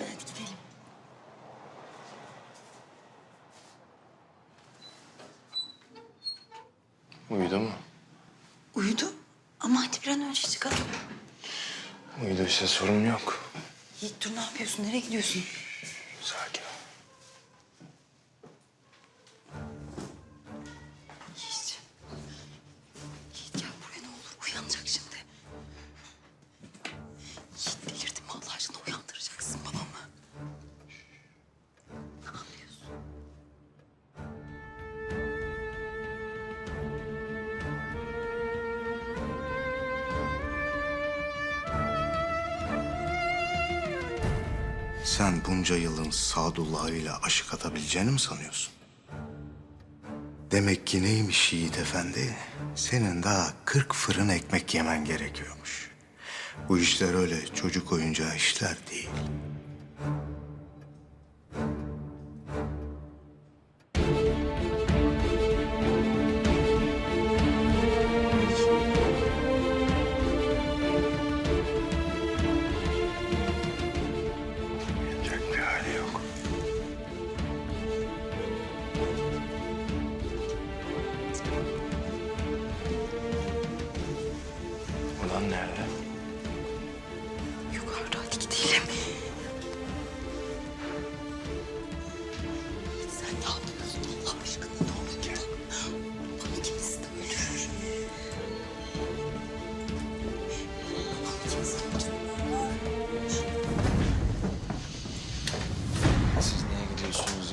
hadi gidelim. Uyudu mu? Uyudu ama hadi bir an önce çıkalım. Uyuduysa sorun yok. Yiğit dur ne yapıyorsun? Nereye gidiyorsun? Sakin Sen bunca yılın Sadullah'ıyla aşık atabileceğini mi sanıyorsun? Demek ki neymiş Yiğit Efendi? Senin daha kırk fırın ekmek yemen gerekiyormuş. Bu işler öyle çocuk oyuncağı işler değil.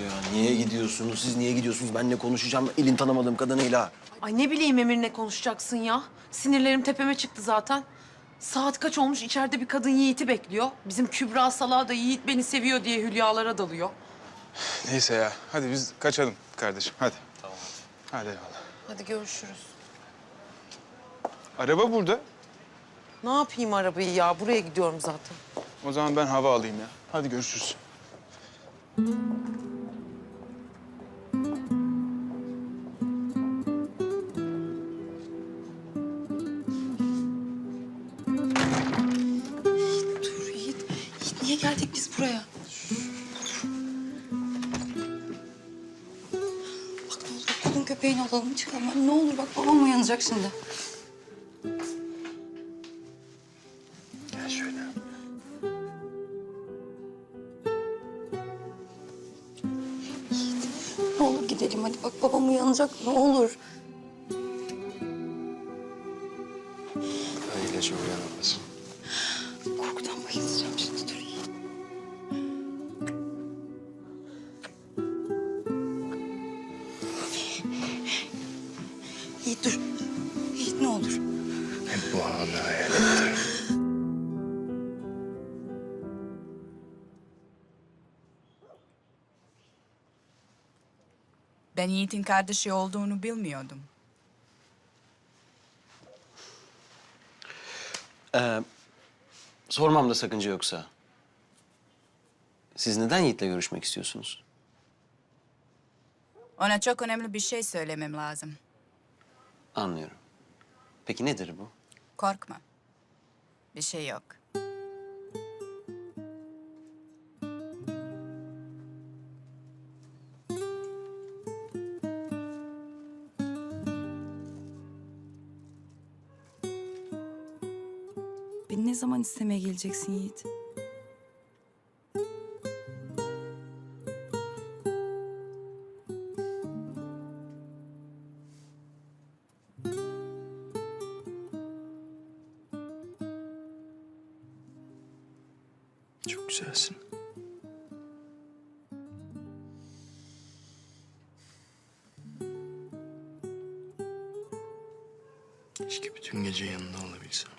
Ya? Niye gidiyorsunuz? Siz niye gidiyorsunuz? Benle konuşacağım elin tanımadığım kadınıyla. Ay ne bileyim Emir ne konuşacaksın ya. Sinirlerim tepeme çıktı zaten. Saat kaç olmuş içeride bir kadın Yiğit'i bekliyor. Bizim Kübra Salağı da Yiğit beni seviyor diye hülyalara dalıyor. Neyse ya. Hadi biz kaçalım kardeşim. Hadi. Tamam hadi. Hadi eyvallah. Hadi görüşürüz. Araba burada. Ne yapayım arabayı ya? Buraya gidiyorum zaten. O zaman ben hava alayım ya. Hadi görüşürüz. Niye geldik biz buraya? Bak ne olur kulun köpeğini alalım çıkalım. Ne olur bak babam uyanacak şimdi. Gel şöyle. Ne olur gidelim hadi bak babam uyanacak ne olur. Öylece uyanamaz. Ne olur. Hep bu anı hayal ettim. Ben Yiğit'in kardeşi olduğunu bilmiyordum. Ee, sormamda sakınca yoksa. Siz neden Yiğit'le görüşmek istiyorsunuz? Ona çok önemli bir şey söylemem lazım. Anlıyorum. Peki nedir bu? Korkma. Bir şey yok. Beni ne zaman istemeye geleceksin Yiğit? Çok güzelsin. Keşke bütün gece yanında olabilsem.